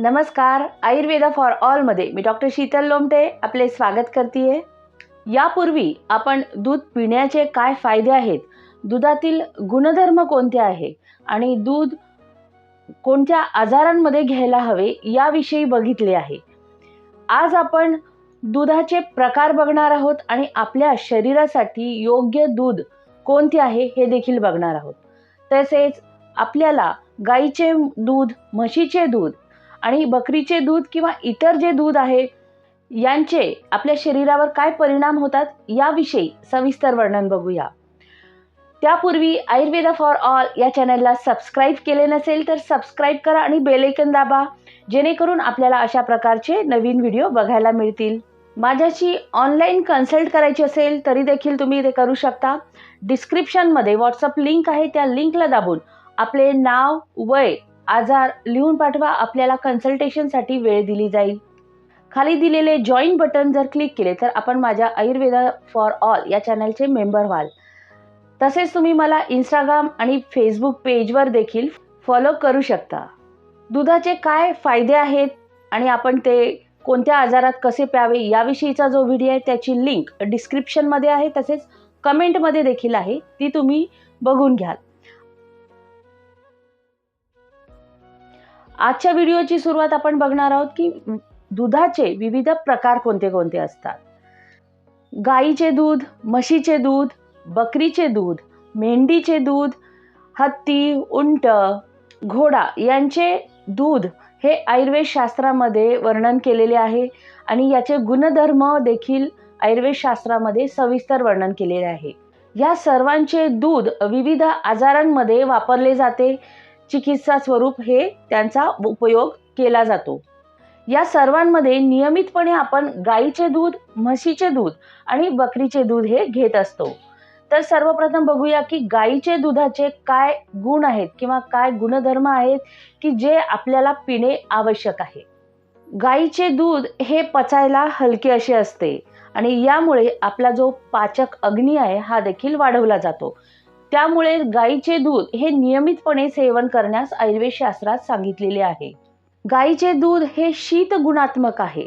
नमस्कार आयुर्वेदा फॉर ऑलमध्ये मी डॉक्टर शीतल लोमटे आपले स्वागत करते यापूर्वी आपण दूध पिण्याचे काय फायदे आहेत? दुधातील गुणधर्म कोणते आहे? आणि दूध कोणत्या आजारांमध्ये घ्यायला हवे याविषयी बघितले आहे. आज आपण दुधाचे प्रकार बघणार आहोत आणि आपल्या शरीरासाठी योग्य दूध कोणते आहे हे देखील बघणार आहोत. तसेच आपल्याला गाईचे दूध म्हशीचे दूध आणि बकरीचे दूध किंवा इतर जे दूध आहे यांचे आपल्या शरीरावर काय परिणाम होतात याविषयी सविस्तर वर्णन बघूया. त्यापूर्वी आयुर्वेदा फॉर ऑल या चॅनलला सबस्क्राईब केले नसेल तर सबस्क्राईब करा आणि बेलेकन दाबा जेणेकरून आपल्याला अशा प्रकारचे नवीन व्हिडिओ बघायला मिळतील. माझ्याशी ऑनलाईन कन्सल्ट करायची असेल तरी देखील तुम्ही ते करू शकता. डिस्क्रिप्शनमध्ये व्हॉट्सअप लिंक आहे त्या लिंकला दाबून आपले नाव वय आजार लिहून पाठवा आपल्याला कन्सल्टेशनसाठी वेळ दिली जाईल. खाली दिलेले जॉईन बटन जर क्लिक केले तर आपण माझ्या आयुर्वेदा फॉर ऑल या चॅनलचे मेंबर व्हाल. तसेच तुम्ही मला इंस्टाग्राम आणि फेसबुक पेजवर देखील फॉलो करू शकता. दुधाचे काय फायदे आहेत आणि आपण ते कोणत्या आजारात कसे प्यावे याविषयीचा जो व्हिडिओ आहे त्याची लिंक डिस्क्रिप्शनमध्ये आहे तसेच कमेंटमध्ये देखील आहे ती तुम्ही बघून घ्याल. आजच्या व्हिडिओची सुरुवात आपण बघणार आहोत की दुधाचे विविध प्रकार कोणते कोणते असतात. गाईचे दूध म्हशीचे दूध बकरीचे दूध मेंढीचे दूध हत्ती उंट घोडा यांचे दूध हे आयुर्वेदशास्त्रामध्ये वर्णन केलेले आहे आणि याचे गुणधर्म देखील आयुर्वेदशास्त्रामध्ये सविस्तर वर्णन केलेले आहे. या सर्वांचे दूध विविध आजारांमध्ये वापरले जाते चिकित्सा स्वरूप हे त्यांचा उपयोग केला जातो. या सर्वांमध्ये नियमितपणे आपण गाईचे दूध म्हशीचे दूध आणि बकरीचे दूध हे घेत असतो. तर सर्वप्रथम बघूया की गाईचे दुधाचे काय गुण आहेत किंवा काय गुणधर्म आहेत की जे आपल्याला पिणे आवश्यक आहे. गाईचे दूध हे पचायला हलके असे असते आणि यामुळे आपला जो पाचक अग्नी आहे हा देखील वाढवला जातो. त्यामुळे गाईचे दूध हे नियमितपणे सेवन करण्यास आयुर्वेद शास्त्रात सांगितलेले आहे. गाईचे दूध हे शीत गुणात्मक आहे.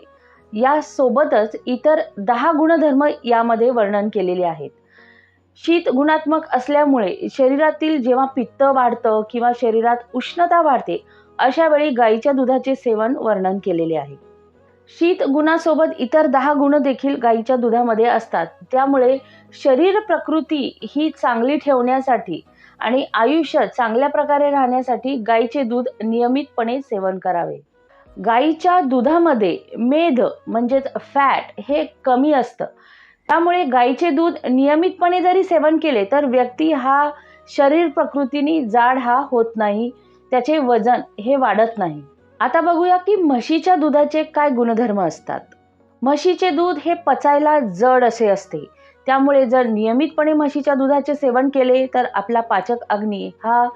यासोबतच इतर दहा गुणधर्म यामध्ये वर्णन केलेले आहेत. शीत गुणात्मक असल्यामुळे शरीरातील जेव्हा पित्त वाढतं किंवा शरीरात उष्णता वाढते अशा वेळी गाईच्या दुधाचे सेवन वर्णन केलेले आहे. शीत गुणासोबत इतर दहा गुण देखील गाईच्या दुधामध्ये असतात. त्यामुळे शरीर प्रकृती ही चांगली ठेवण्यासाठी आणि आयुष्य चांगल्या प्रकारे राहण्यासाठी गाईचे दूध नियमितपणे सेवन करावे. गाईच्या दुधामध्ये मेध म्हणजेच फॅट हे कमी असतं. त्यामुळे गाईचे दूध नियमितपणे जरी सेवन केले तर व्यक्ती हा शरीर प्रकृतीने जाड हा होत नाही. त्याचे वजन हे वाढत नाही. आता बघूया की म्हशीच्या दुधाचे काय गुणधर्म असतात. म्हशीचे दूध हे पचायला जड असे असते. त्यामुळे जर नियमितपणे म्हशीच्या दुधाचे सेवन केले तर आपला पाचक अग्नी हा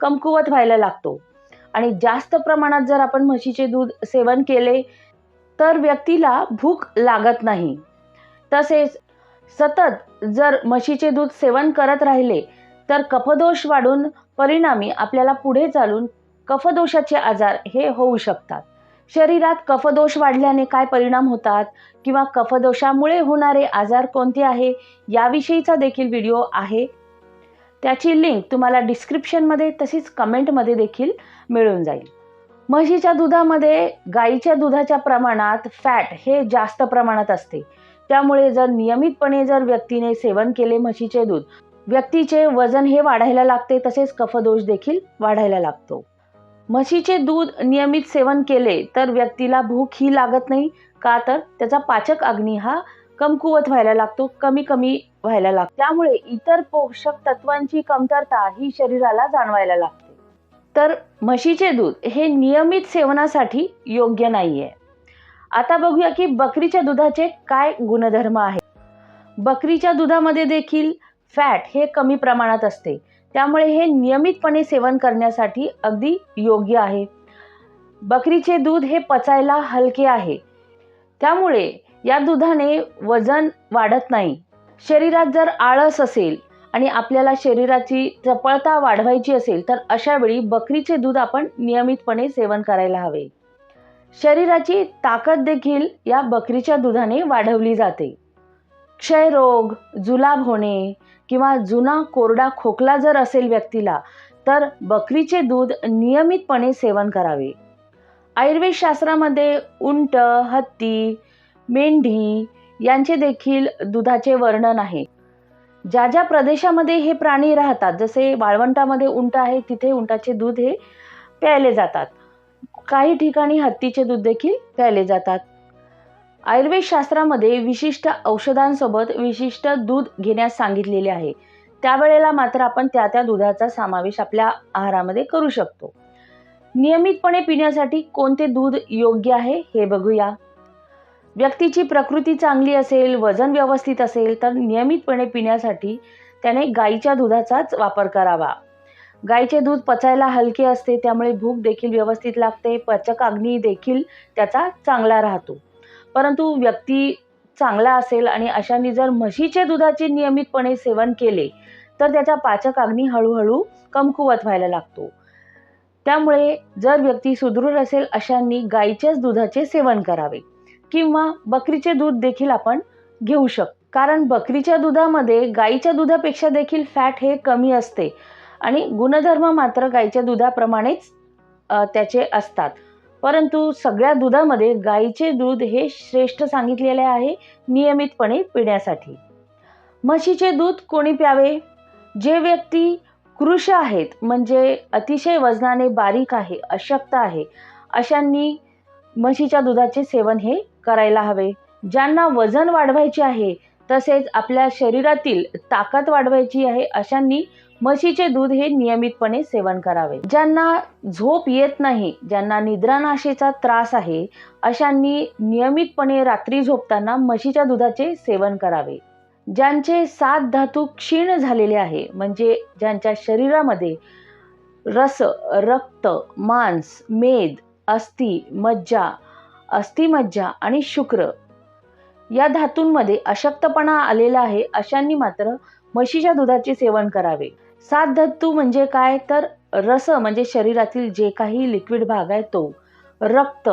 कमकुवत व्हायला लागतो. आणि जास्त प्रमाणात जर आपण म्हशीचे दूध सेवन केले तर व्यक्तीला भूक लागत नाही. तसेच सतत जर म्हशीचे दूध सेवन करत राहिले तर कफदोष वाढून परिणामी आपल्याला पुढे चालून कफदोषाचे आजार हे होऊ शकतात. शरीरात कफदोष वाढल्याने काय परिणाम होतात किंवा कफदोषामुळे होणारे आजार कोणते आहे याविषयीचा देखील व्हिडिओ आहे. त्याची लिंक तुम्हाला डिस्क्रिप्शनमध्ये तसेच कमेंटमध्ये देखील मिळून जाईल. म्हशीच्या दुधामध्ये गाईच्या दुधाच्या प्रमाणात फॅट हे जास्त प्रमाणात असते. त्यामुळे जर नियमितपणे जर व्यक्तीने सेवन केले म्हशीचे दूध व्यक्तीचे वजन हे वाढायला लागते तसेच कफदोष देखील वाढायला लागतो. म्हशीचे दूध नियमित सेवन केले तर व्यक्तीला भूक ही लागत नाही. का तर? त्याचा पाचक अग्नी हा कमकुवत व्हायला लागतो कमी कमी व्हायला लागतो. त्यामुळे इतर पोषक तत्वांची कमतरता ही शरीराला जाणवायला लागते. तर म्हशीचे दूध हे नियमित सेवनासाठी योग्य नाही आहे आता बघूया की बकरीच्या दुधाचे काय गुणधर्म आहेत. बकरीच्या दुधामध्ये देखील फॅट हे कमी प्रमाणात असते. त्यामुळे हे नियमितपणे सेवन करण्यासाठी अगदी योग्य आहे. बकरीचे दूध हे पचायला हलके आहे. त्यामुळे या दुधाने वजन वाढत नाही. शरीरात जर आळस असेल आणि आपल्याला शरीराची चपळता वाढवायची असेल तर अशा वेळी बकरीचे दूध आपण नियमितपणे सेवन करायला हवे. शरीराची ताकद देखील या बकरीच्या दुधाने वाढवली जाते. क्षयरोग जुलाब होणे किंवा जुना कोरडा खोकला जर असेल व्यक्तीला तर बकरीचे दूध नियमितपणे सेवन करावे. आयुर्वेद शास्त्रामध्ये उंट हत्ती मेंढी यांचे देखील दुधाचे वर्णन आहे. ज्या ज्या प्रदेशामध्ये हे प्राणी राहतात जसे वाळवंटामध्ये उंट आहे तिथे उंटाचे दूध हे प्यायले जातात. काही ठिकाणी हत्तीचे दूध देखील प्यायले जातात. आयुर्वेद शास्त्रामध्ये विशिष्ट औषधांसोबत विशिष्ट दूध घेण्यास सांगितलेले आहे. त्यावेळेला मात्र आपण त्या त्या दुधाचा समावेश आपल्या आहारामध्ये करू शकतो. नियमितपणे पिण्यासाठी कोणते दूध योग्य आहे हे बघूया. व्यक्तीची प्रकृती चांगली असेल वजन व्यवस्थित असेल तर नियमितपणे पिण्यासाठी त्याने गाईच्या दुधाचाच वापर करावा. गाईचे दूध पचायला हलके असते त्यामुळे भूक देखील व्यवस्थित लागते पचक अग्नी देखील त्याचा चांगला राहतो. परंतु व्यक्ती चांगला असेल आणि अशाने जर म्हशीचे दुधाचे नियमितपणे सेवन केले तर त्याचा पाचक अग्नी हळूहळू कमकुवत व्हायला लागतो. त्यामुळे जर व्यक्ती सुदृढ असेल अशांनी गाईच्याच दुधाचे सेवन करावे किंवा बकरीचे दूध देखील आपण घेऊ शकतो कारण बकरीच्या दुधामध्ये गाईच्या दुधापेक्षा देखील फॅट हे कमी असते आणि गुणधर्म मात्र गाईच्या दुधाप्रमाणेच त्याचे असतात. परंतु सगळ्या दुधामध्ये गाईचे दूध हे श्रेष्ठ सांगितलेले आहे नियमितपणे पिण्यासाठी. म्हशीचे दूध कोणी प्यावे? जे व्यक्ती कृश आहेत म्हणजे अतिशय वजनाने बारीक आहे अशक्त आहे अशांनी म्हशीच्या दुधाचे सेवन हे करायला हवे. ज्यांना वजन वाढवायचे आहे तसेच आपल्या शरीरातील ताकद वाढवायची आहे अशांनी म्हशीचे दूध हे नियमितपणे सेवन करावे. ज्यांना झोप येत नाही ज्यांना निद्रानाशेचा त्रास आहे अशांनी नियमितपणे रात्री झोपताना म्हशीच्या दुधाचे सेवन करावे. ज्यांचे सात धातू क्षीण झालेले आहे म्हणजे ज्यांच्या शरीरामध्ये रस रक्त मांस मेद अस्थि मज्जा अस्थिमज्जा आणि शुक्र या धातूंमध्ये अशक्तपणा आलेला आहे अशांनी मात्र म्हशीच्या दुधाचे सेवन करावे. सात धातू म्हणजे काय? तर रस म्हणजे शरीरातील जे काही लिक्विड भाग आहे तो. रक्त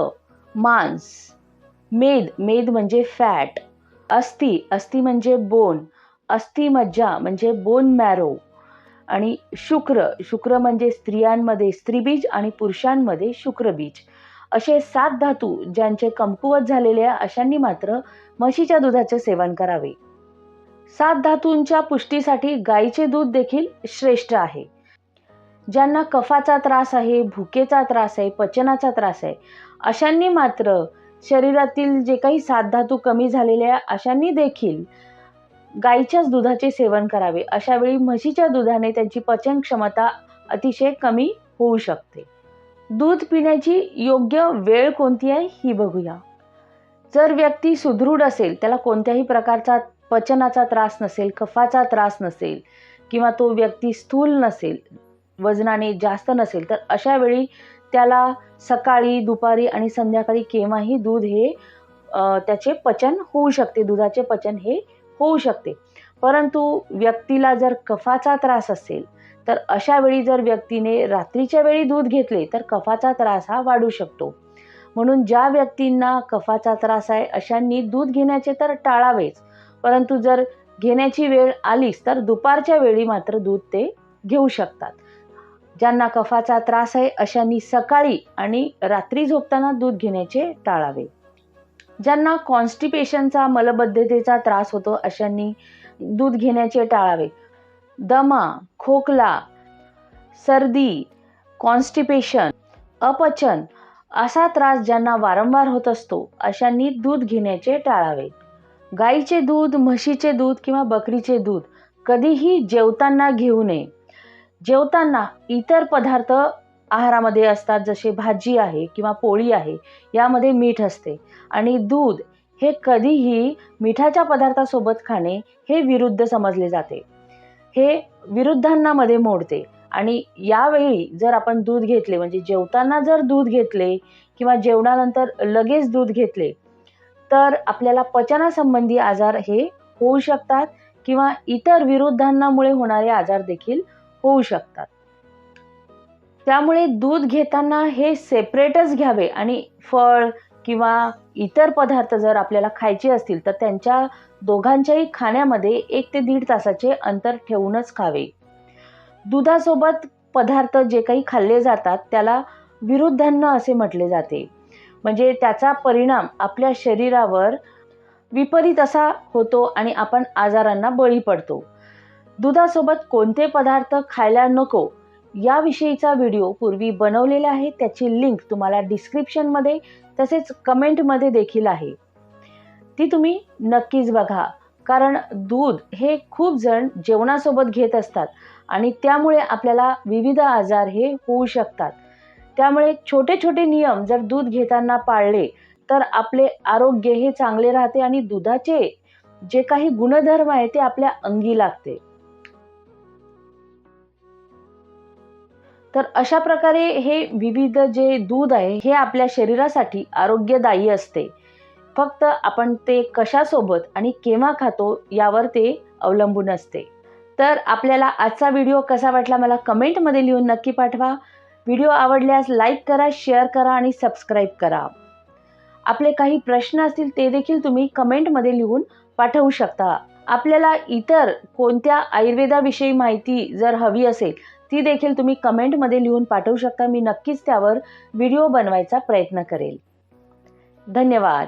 मांस मेद. मेद म्हणजे फॅट अस्थि. अस्थि म्हणजे बोन अस्थिमज्जा म्हणजे बोन मॅरो आणि शुक्र. शुक्र म्हणजे स्त्रियांमध्ये स्त्रीबीज आणि पुरुषांमध्ये शुक्रबीज. असे सात धातू ज्यांचे कमकुवत झालेले आहे अशांनी मात्र म्हशीच्या दुधाचे सेवन करावे. सात धातूंच्या पुष्टीसाठी गाईचे दूध देखील श्रेष्ठ आहे. ज्यांना कफाचा त्रास आहे भुकेचा त्रास आहे पचनाचा त्रास आहे अशांनी मात्र शरीरातील जे काही सात धातू कमी झालेले आहे अशांनी देखील गाईच्याच दुधाचे सेवन करावे. अशावेळी म्हशीच्या दुधाने त्यांची पचन क्षमता अतिशय कमी होऊ शकते. दूध पिण्याची योग्य वेळ कोणती आहे ही बघूया. जर व्यक्ती सुदृढ असेल त्याला कोणत्याही प्रकारचा पचनाचा त्रास नसेल कफाचा त्रास नसेल किंवा तो व्यक्ती स्थूल नसेल वजनाने जास्त नसेल तर अशा वेळी त्याला सकाळी दुपारी आणि संध्याकाळी केव्हाही दूध हे त्याचे पचन होऊ शकते. दुधाचे पचन हे होऊ शकते. परंतु व्यक्तीला जर कफाचा त्रास असेल तर अशा वेळी जर व्यक्तीने रात्रीच्या वेळी दूध घेतले तर कफाचा त्रास हा वाढू शकतो. म्हणून ज्या व्यक्तींना कफाचा त्रास आहे अशांनी दूध घेण्याचे तर टाळावेच. परंतु जर घेण्याची वेळ आलीच तर दुपारच्या वेळी मात्र दूध ते घेऊ शकतात. ज्यांना कफाचा त्रास आहे अशांनी सकाळी आणि रात्री झोपताना दूध घेण्याचे टाळावे. ज्यांना कॉन्स्टिपेशनचा मलबद्धतेचा त्रास होतो अशांनी दूध घेण्याचे टाळावे. दमा खोकला सर्दी कॉन्स्टिपेशन अपचन असा त्रास ज्यांना वारंवार होत असतो अशांनी दूध घेण्याचे टाळावे. गाईचे दूध म्हशीचे दूध किंवा बकरीचे दूध कधीही जेवताना घेऊ नये. जेवताना इतर पदार्थ आहारामध्ये असतात जसे भाजी आहे किंवा पोळी आहे यामध्ये मीठ असते. आणि दूध हे कधीही मिठाच्या पदार्थासोबत खाणे हे विरुद्ध समजले जाते. हे विरुद्धांनामध्ये मोडते. आणि यावेळी जर आपण दूध घेतले म्हणजे जेवताना जर दूध घेतले किंवा जेवणानंतर लगेच दूध घेतले तर आपल्याला पचनासंबंधी आजार हे होऊ शकतात किंवा इतर विरुद्धांनामुळे होणारे आजार देखील होऊ शकतात. त्यामुळे दूध घेताना हे सेपरेटच घ्यावे आणि फळ किंवा इतर पदार्थ जर आपल्याला खायचे असतील तर त्यांच्या दोघांच्याही खाण्यामध्ये एक ते दीड तासाचे अंतर ठेवूनच खावे. दुधासोबत पदार्थ जे काही खाल्ले जातात त्याला विरुद्धान्न असे म्हटले जाते. म्हणजे त्याचा परिणाम आपल्या शरीरावर विपरीत असा होतो आणि आपण आजारांना बळी पडतो. दुधासोबत कोणते पदार्थ खायला नको याविषयीचा व्हिडिओ पूर्वी बनवलेला आहे. त्याची लिंक तुम्हाला डिस्क्रिप्शनमध्ये तसेच कमेंटमध्ये देखील आहे. ती तुम्ही नक्कीच बघा. कारण दूध हे खूप जण जेवणासोबत घेत असतात. आणि त्यामुळे आपल्याला विविध आजार हे होऊ शकतात. त्यामुळे छोटे छोटे नियम जर दूध घेताना पाळले तर आपले आरोग्य हे चांगले राहते आणि दुधाचे जे काही गुणधर्म आहे ते आपल्या अंगी लागते. तर अशा प्रकारे हे विविध जे दूध आहे हे आपल्या शरीरासाठी आरोग्यदायी असते. फक्त आपण ते कशासोबत आणि केव्हा खातो यावर ते अवलंबून असते. तर आपल्याला आजचा व्हिडिओ कसा वाटला मला कमेंटमध्ये लिहून नक्की पाठवा. व्हिडिओ आवडल्यास लाईक करा शेअर करा आणि सबस्क्राईब करा. आपले काही प्रश्न असतील ते देखील तुम्ही कमेंटमध्ये लिहून पाठवू शकता. आपल्याला इतर कोणत्या आयुर्वेदाविषयी माहिती जर हवी असेल ती देखील तुम्ही कमेंटमध्ये लिहून पाठवू शकता. मी नक्कीच त्यावर व्हिडिओ बनवायचा प्रयत्न करेल. धन्यवाद.